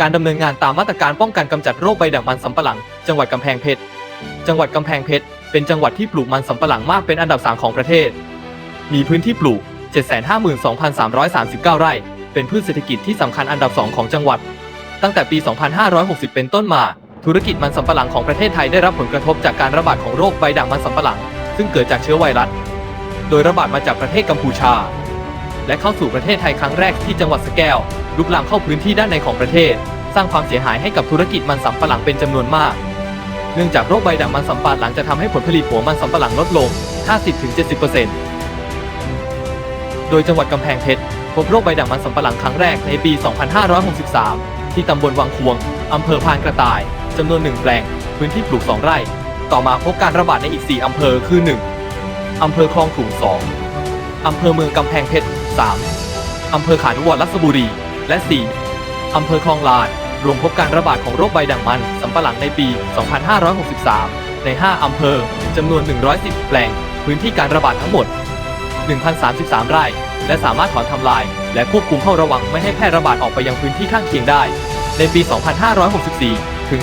การดำเนินงานตามมาตรการป้องกันกำจัดโรคใบด่างมันสำปะหลัง จังหวัดกำแพงเพชร จังหวัดกำแพงเพชร เป็นจังหวัดที่ปลูกมันสำปะหลังมากเป็นอันดับ3ของประเทศ มีพื้นที่ปลูก 752,339 ไร่ เป็นพืชเศรษฐกิจที่สำคัญอันดับ2ของจังหวัด ตั้งแต่ปี 2560 เป็นต้นมา ธุรกิจมันสำปะหลังของประเทศไทยได้รับผลกระทบจากการระบาดของโรคใบด่างมันสำปะหลัง ซึ่งเกิดจากเชื้อไวรัส โดยระบาดมาจากประเทศกัมพูชา และเข้าสู่ประเทศไทยครั้งแรกที่จังหวัดสแก้วลุกลามเข้าพื้นที่ด้านในของประเทศ สร้างความเสียหายให้กับธุรกิจมันสำปะหลังเป็นจำนวนมาก เนื่องจากโรคใบด่างมันสำปะหลังจะทำให้ผลผลิตหัวมันสำปะหลังลดลง 50-70%โดยจังหวัดกำแพงเพชรพบโรคใบด่างมันสำปะหลังครั้งแรกในปี 2563 ที่ตำบลวังควงอำเภอพานกระต่ายจำนวน1แปลง พื้นที่ปลูก 2 ไร่ ต่อมาพบการระบาดในอีก 4 อำเภอคือ 1. อำเภอคลองขลุง 2. อำเภอเมืองกำแพงเพชร 3. อำเภอขานุวรรณรัศบุรี และ 4. อำเภอคลองลานรวมพบการระบาดของโรคใบด่างมันสำปะหลังในปี 2563 ใน 5 อำเภอจำนวน 110 แปลง พื้นที่การระบาดทั้งหมด 1,033 ไร่ และสามารถถอนทำลาย และควบคุมเฝ้าระวังไม่ให้แพร่ระบาดออกไปยังพื้นที่ข้างเคียงได้ ในปี 2564 ถึง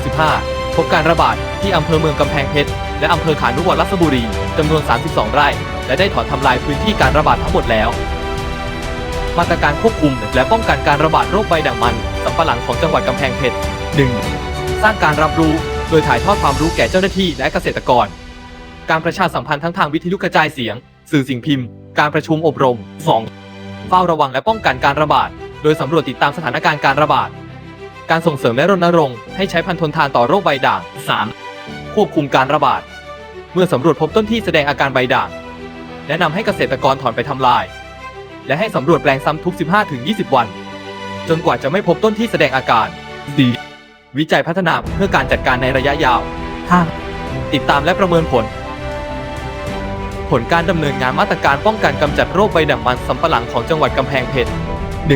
2565 พบการระบาดที่อำเภอเมืองกำแพงเพชร และอำเภอขานุวรรณรัศบุรีจำนวน 32 ไร่ และได้ถอนทำลายพื้นที่การระบาดทั้งหมดแล้ว มาตรการควบคุมและป้องกันการระบาดโรคใบด่างมันสำปะหลังของจังหวัดกำแพงเพชร 1. สร้างการรับรู้โดยถ่ายทอดความรู้แก่เจ้าหน้าที่และเกษตรกร การประชาสัมพันธ์ทั้งทางวิทยุกระจายเสียง สื่อสิ่งพิมพ์ การประชุมอบรม 2. เฝ้าระวังและป้องกันการระบาด โดยสำรวจติดตามสถานการณ์การระบาด การส่งเสริมและรณรงค์ให้ใช้พันธนทานต่อโรคใบด่าง 3. ควบคุมการระบาด เมื่อสำรวจพบต้นที่แสดงอาการใบด่าง แนะนำให้เกษตรกรถอนไปทำลาย และให้สำรวจแปลงซ้ำทุก 15-20 วัน จนกว่าจะไม่พบต้นที่แสดงอาการ 4. วิจัยพัฒนาเพื่อการจัดการในระยะยาว 5. ติดตามและประเมินผล ผลการดำเนินงานมาตรการป้องกันกำจัดโรคใบด่างมันสำปะหลังของจังหวัดกำแพงเพชร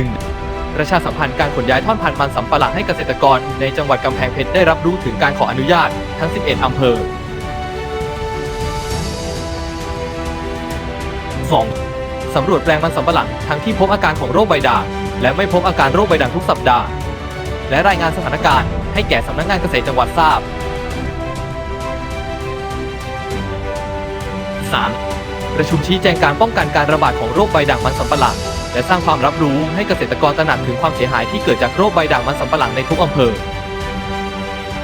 1. ประชาสัมพันธ์การขนย้ายท่อนพันธุ์มันสำปะหลังให้เกษตรกร ในจังหวัดกำแพงเพชรได้รับรู้ถึงการขออนุญาตทั้ง 11 อำเภอ 2. สำรวจแปลงมันสำปะหลังทั้งที่พบอาการของโรคใบด่างและไม่พบอาการโรคใบด่างทุกสัปดาห์ และรายงานสถานการณ์ให้แก่สำนักงานเกษตรจังหวัดทราบ 3. ประชุมชี้แจงการป้องกันการระบาดของโรคใบด่างมันสำปะหลัง และสร้างความรับรู้ให้เกษตรกรตระหนักถึงความเสียหายที่เกิดจากโรคใบด่างมันสำปะหลังในทุกอำเภอ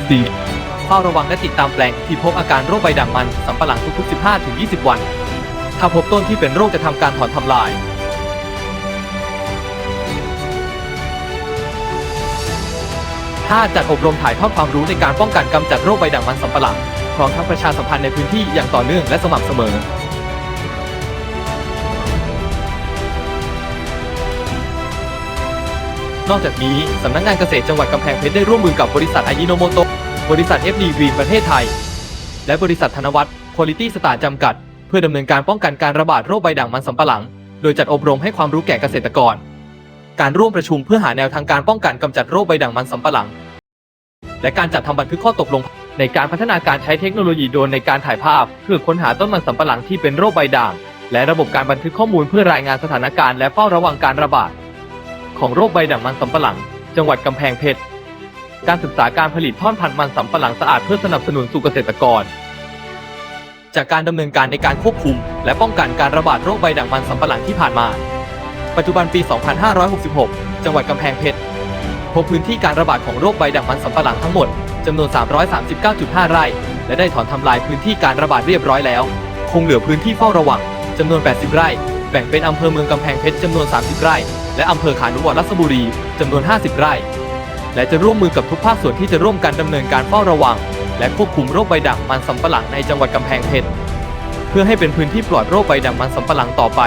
4. เฝ้าระวังและติดตามแปลงที่พบอาการโรคใบด่างมันสำปะหลังทุกๆ 15-20 วัน ถ้าพบต้นที่เป็นโรคจะทำการถอนทำลายถ้าจัดอบรมถ่ายทอดความรู้ในการป้องกันกำจัดโรคใบด่างมันสำปะหลังพร้อมทั้งประชาสัมพันธ์ในพื้นที่อย่างต่อเนื่องและสม่ำเสมอ นอกจากนี้สำนักงานเกษตรจังหวัดกำแพงเพชรได้ร่วมมือกับบริษัทอายิโนโมโตะบริษัท FD Green ประเทศไทย และบริษัทธนวัฒน์ Quality Star จำกัด เพื่อดำเนินการป้องกันการระบาดโรคใบด่างมันสำปะหลัง โดยจัดอบรมให้ความรู้แก่เกษตรกร การร่วมประชุมเพื่อหาแนวทางการป้องกันกำจัดโรคใบด่างมันสำปะหลัง และการจัดทำบันทึกข้อตกลง ในการพัฒนาการใช้เทคโนโลยีโดรนในการถ่ายภาพ เพื่อค้นหาต้นมันสำปะหลังที่เป็นโรคใบด่าง และระบบการบันทึกข้อมูลเพื่อรายงานสถานการณ์และเฝ้าระวังการระบาด ของโรคใบด่างมันสำปะหลัง จังหวัดกำแพงเพชรการศึกษาการผลิตท่อนพันธุ์มันสำปะหลังสะอาดเพื่อสนับสนุนสู่เกษตรกร จากการดำเนินการในการควบคุม และป้องกันการระบาดโรคใบด่างมันสำปะหลังที่ผ่านมา ปัจจุบันปี 2566 จังหวัดกำแพงเพชรพบพื้นที่การระบาดของโรคใบด่างมันสำปะหลังทั้งหมดจำนวน 339.5 ไร่ และได้ถอนทำลายพื้นที่การระบาดเรียบร้อยแล้ว คงเหลือพื้นที่เฝ้าระวังจำนวน 80 ไร่ แบ่งเป็นอำเภอเมืองกำแพงเพชรจำนวน 30 ไร่ และอำเภอขานุวรรณรัศบุรีจำนวน 50 ไร่ และจะร่วมมือกับทุกภาคส่วนที่จะร่วมกันดำเนินการเฝ้าระวัง และควบคุมโรคใบด่างมันสำปะหลังในจังหวัดกำแพงเพชรเพื่อให้เป็นพื้นที่ปลอดโรคใบด่างมันสำปะหลังต่อไป